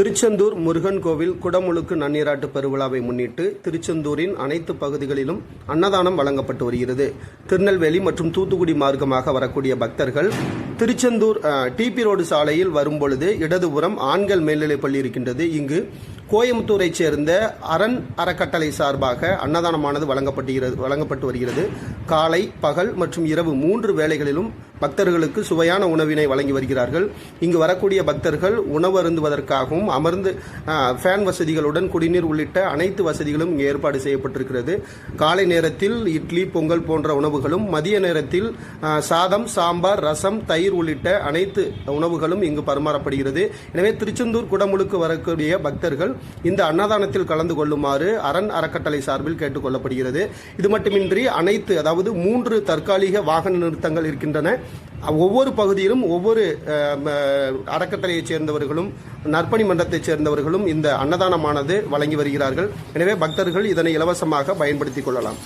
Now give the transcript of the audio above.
திருச்செந்தூர் முருகன் கோவில் குடமுழுக்கு நன்னீராட்டு பெருவிழாவை முன்னிட்டு திருச்செந்தூரின் அனைத்து பகுதிகளிலும் அன்னதானம் வழங்கப்பட்டு வருகிறது. திருநெல்வேலி மற்றும் தூத்துக்குடி மார்க்கமாக வரக்கூடிய பக்தர்கள் திருச்செந்தூர் டிபி ரோடு சாலையில் வரும்பொழுது இடதுபுறம் ஆண்கள் மேல்நிலைப் பள்ளி இருக்கின்றது. இங்கு கோயம்புத்தூரைச் சேர்ந்த அரண் அறக்கட்டளை சார்பாக அன்னதானமானது வழங்கப்படுகிறது வழங்கப்பட்டு வருகிறது. காலை பகல் மற்றும் இரவு மூன்று வேளைகளிலும் பக்தர்களுக்கு சுவையான உணவினை வழங்கி வருகிறார்கள். இங்கு வரக்கூடிய பக்தர்கள் உணவு அருந்துவதற்காகவும் அமர்ந்து ஃபேன் வசதிகளுடன் குடிநீர் உள்ளிட்ட அனைத்து வசதிகளும் இங்கு ஏற்பாடு செய்யப்பட்டிருக்கிறது. காலை நேரத்தில் இட்லி பொங்கல் போன்ற உணவுகளும் மதிய நேரத்தில் சாதம் சாம்பார் ரசம் தயிர் உள்ளிட்ட அனைத்து உணவுகளும் இங்கு பரிமாறப்படுகிறது. எனவே திருச்செந்தூர் குடமுழுக்கு வரக்கூடிய பக்தர்கள் இந்த அன்னதானத்தில் கலந்து கொள்ளுமாறு அரண் அறக்கட்டளை சார்பில் கேட்டுக் கொள்ளப்படுகிறது. இது மட்டுமின்றி அனைத்து அதாவது மூன்று தற்காலிக வாகன நிறுத்தங்கள் இருக்கின்றன. ஒவ்வொரு பகுதியிலும் ஒவ்வொரு அறக்கட்டளையைச் சேர்ந்தவர்களும் நற்பணி மன்றத்தைச் சேர்ந்தவர்களும் இந்த அன்னதானமானது வழங்கி வருகிறார்கள். எனவே பக்தர்கள் இதனை இலவசமாக பயன்படுத்திக் கொள்ளலாம்.